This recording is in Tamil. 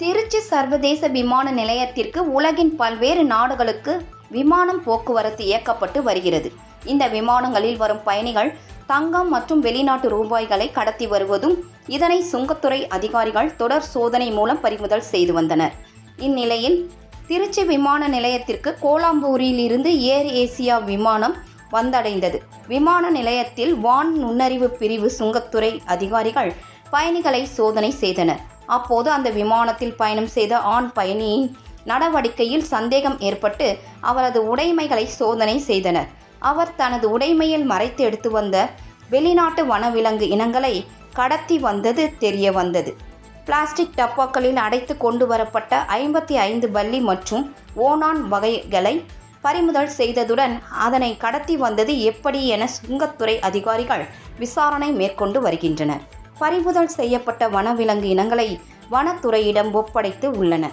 திருச்சி சர்வதேச விமான நிலையத்திற்கு உலகின் பல்வேறு நாடுகளுக்கு விமானம் போக்குவரத்து இயக்கப்பட்டு வருகிறது. இந்த விமானங்களில் வரும் பயணிகள் தங்கம் மற்றும் வெளிநாட்டு ரூபாய்களை கடத்தி வருவதும் இதனை சுங்கத்துறை அதிகாரிகள் தொடர் சோதனை மூலம் பறிமுதல் செய்து வந்தனர். இந்நிலையில் திருச்சி விமான நிலையத்திற்கு கோலாம்பூரிலிருந்து ஏர் ஏசியா விமானம் வந்தடைந்தது. விமான நிலையத்தில் வான் நுண்ணறிவு பிரிவு சுங்கத்துறை அதிகாரிகள் பயணிகளை சோதனை செய்தனர். அப்போது அந்த விமானத்தில் பயணம் செய்த ஆண் பயணியின் நடவடிக்கையில் சந்தேகம் ஏற்பட்டு அவரது உடைமைகளை சோதனை செய்தனர். அவர் தனது உடைமையில் மறைத்து எடுத்து வந்த வெளிநாட்டு வனவிலங்கு இனங்களை கடத்தி வந்தது தெரிய வந்தது. பிளாஸ்டிக் டப்பாக்களில் அடைத்து கொண்டு வரப்பட்ட ஐம்பத்தி ஐந்து பல்லி மற்றும் ஓனான் வகைகளை பறிமுதல் செய்ததுடன் அதனை கடத்தி வந்தது எப்படி என சுங்கத்துறை அதிகாரிகள் விசாரணை மேற்கொண்டு வருகின்றனர். பறிமுதல் செய்யப்பட்ட வனவிலங்கு இனங்களை வனத்துறையிடம் ஒப்படைத்து உள்ளன